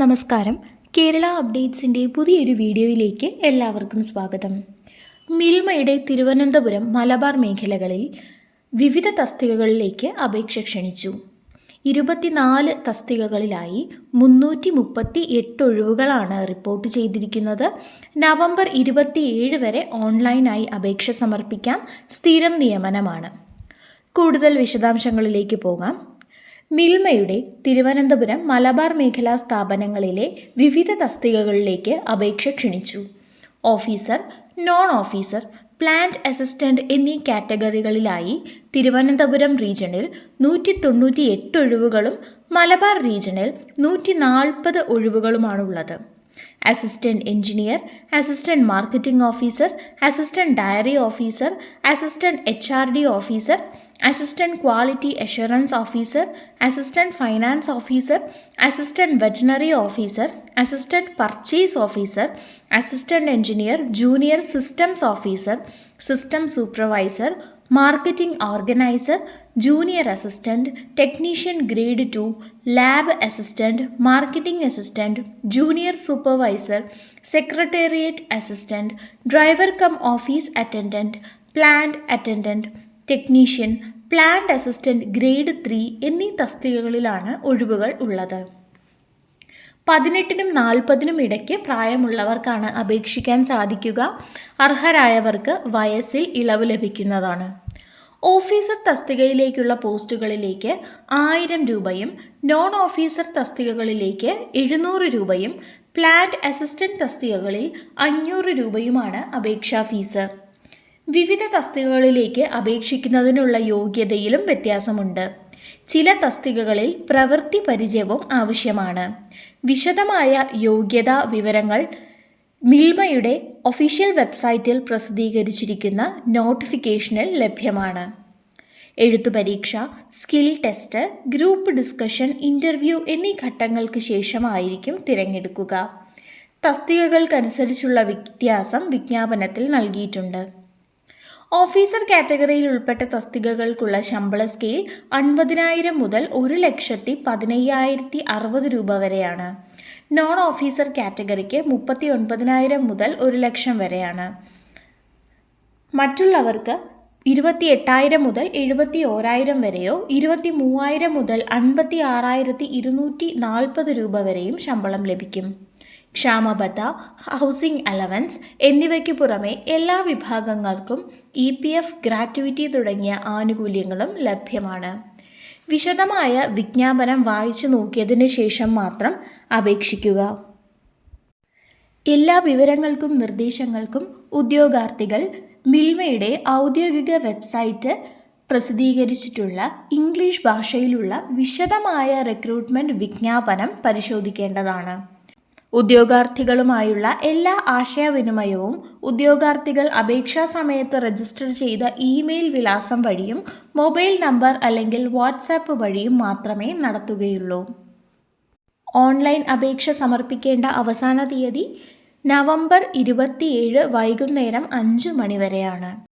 നമസ്കാരം. കേരള അപ്ഡേറ്റ്സിന്റെ പുതിയൊരു വീഡിയോയിലേക്ക് എല്ലാവർക്കും സ്വാഗതം. മിൽമയുടെ തിരുവനന്തപുരം മലബാർ മേഖലകളിൽ വിവിധ തസ്തികകളിലേക്ക് അപേക്ഷ ക്ഷണിച്ചു. ഇരുപത്തിനാല് തസ്തികകളിലായി മുന്നൂറ്റി മുപ്പത്തി എട്ട് ഒഴിവുകളാണ് റിപ്പോർട്ട് ചെയ്തിരിക്കുന്നത്. നവംബർ ഇരുപത്തിയേഴ് വരെ ഓൺലൈനായി അപേക്ഷ സമർപ്പിക്കാം. സ്ഥിരം നിയമനമാണ്. കൂടുതൽ വിശദാംശങ്ങളിലേക്ക് പോകാം. മിൽമയുടെ തിരുവനന്തപുരം മലബാർ മേഖലാ സ്ഥാപനങ്ങളിലെ വിവിധ തസ്തികകളിലേക്ക് അപേക്ഷ ക്ഷണിച്ചു. Officer non officer plant assistant എന്നീ കാറ്റഗറികളിലായി തിരുവനന്തപുരം റീജിയണിൽ നൂറ്റി തൊണ്ണൂറ്റി എട്ട് ഒഴിവുകളും മലബാർ റീജിയണിൽ നൂറ്റി നാൽപ്പത് ഒഴിവുകളുമാണുള്ളത്. Assistant engineer assistant marketing officer assistant dairy officer assistant H officer Assistant Quality Assurance Officer, Assistant Finance Officer, Assistant Veterinary Officer, Assistant Purchase Officer, Assistant Engineer, Junior Systems Officer, System Supervisor, Marketing Organizer, Junior Assistant, Technician Grade 2, Lab Assistant, Marketing Assistant, Junior Supervisor, Secretariat Assistant, Driver Come Office Attendant, Plant Attendant, Technician, plant assistant grade three എന്നീ തസ്തികകളിലാണ് ഒഴിവുകൾ ഉള്ളത്. പതിനെട്ടിനും നാൽപ്പതിനും ഇടയ്ക്ക് പ്രായമുള്ളവർക്കാണ് അപേക്ഷിക്കാൻ സാധിക്കുക. അർഹരായവർക്ക് വയസ്സിൽ ഇളവ് ലഭിക്കുന്നതാണ്. ഓഫീസർ തസ്തികയിലേക്കുള്ള പോസ്റ്റുകളിലേക്ക് ആയിരം രൂപയും നോൺ ഓഫീസർ തസ്തികകളിലേക്ക് എഴുന്നൂറ് രൂപയും പ്ലാന്റ് അസിസ്റ്റന്റ് തസ്തികകളിൽ അഞ്ഞൂറ് രൂപയുമാണ് അപേക്ഷാ ഫീസ്. വിവിധ തസ്തികകളിലേക്ക് അപേക്ഷിക്കുന്നതിനുള്ള യോഗ്യതയിലും വ്യത്യാസമുണ്ട്. ചില തസ്തികകളിൽ പ്രവൃത്തി പരിചയവും ആവശ്യമാണ്. വിശദമായ യോഗ്യതാ വിവരങ്ങൾ മിൽമയുടെ ഒഫീഷ്യൽ വെബ്സൈറ്റിൽ പ്രസിദ്ധീകരിച്ചിരിക്കുന്ന നോട്ടിഫിക്കേഷനിൽ ലഭ്യമാണ്. എഴുത്തു പരീക്ഷ skill test group discussion interview എന്നീ ഘട്ടങ്ങൾക്ക് ശേഷമായിരിക്കും തിരഞ്ഞെടുക്കുക. തസ്തികകൾക്കനുസരിച്ചുള്ള വ്യത്യാസം വിജ്ഞാപനത്തിൽ നൽകിയിട്ടുണ്ട്. ഓഫീസർ കാറ്റഗറിയിൽ ഉൾപ്പെട്ട തസ്തികകൾക്കുള്ള ശമ്പള സ്കെയിൽ അൻപതിനായിരം മുതൽ ഒരു ലക്ഷത്തി പതിനയ്യായിരത്തി അറുപത് രൂപ വരെയാണ്. നോൺ ഓഫീസർ കാറ്റഗറിക്ക് മുപ്പത്തി ഒൻപതിനായിരം മുതൽ ഒരു ലക്ഷം വരെയാണ്. മറ്റുള്ളവർക്ക് ഇരുപത്തി എട്ടായിരം മുതൽ എഴുപത്തി ഓരായിരം വരെയോ ഇരുപത്തി മൂവായിരം മുതൽ അൻപത്തി ആറായിരത്തി ഇരുന്നൂറ്റി നാൽപ്പത് രൂപ വരെയും ശമ്പളം ലഭിക്കും. ക്ഷാമബത്ത ഹൗസിംഗ് അലവൻസ് എന്നിവയ്ക്ക് പുറമെ എല്ലാ വിഭാഗങ്ങൾക്കും ഇ പി എഫ് ഗ്രാറ്റുവിറ്റി തുടങ്ങിയ ആനുകൂല്യങ്ങളും ലഭ്യമാണ്. വിശദമായ വിജ്ഞാപനം വായിച്ചു നോക്കിയതിന് ശേഷം മാത്രം അപേക്ഷിക്കുക. എല്ലാ വിവരങ്ങൾക്കും നിർദ്ദേശങ്ങൾക്കും ഉദ്യോഗാർത്ഥികൾ മിൽമയുടെ ഔദ്യോഗിക വെബ്സൈറ്റ് പ്രസിദ്ധീകരിച്ചിട്ടുള്ള ഇംഗ്ലീഷ് ഭാഷയിലുള്ള വിശദമായ റിക്രൂട്ട്മെന്റ് വിജ്ഞാപനം പരിശോധിക്കേണ്ടതാണ്. ഉദ്യോഗാർത്ഥികളുമായുള്ള എല്ലാ ആശയവിനിമയവും ഉദ്യോഗാർത്ഥികൾ അപേക്ഷാ സമയത്ത് രജിസ്റ്റർ ചെയ്ത ഇമെയിൽ വിലാസം വഴിയും മൊബൈൽ നമ്പർ അല്ലെങ്കിൽ വാട്സാപ്പ് വഴിയും മാത്രമേ നടത്തുകയുള്ളൂ. ഓൺലൈൻ അപേക്ഷ സമർപ്പിക്കേണ്ട അവസാന തീയതി നവംബർ ഇരുപത്തിയേഴ് വൈകുന്നേരം അഞ്ച് മണി വരെയാണ്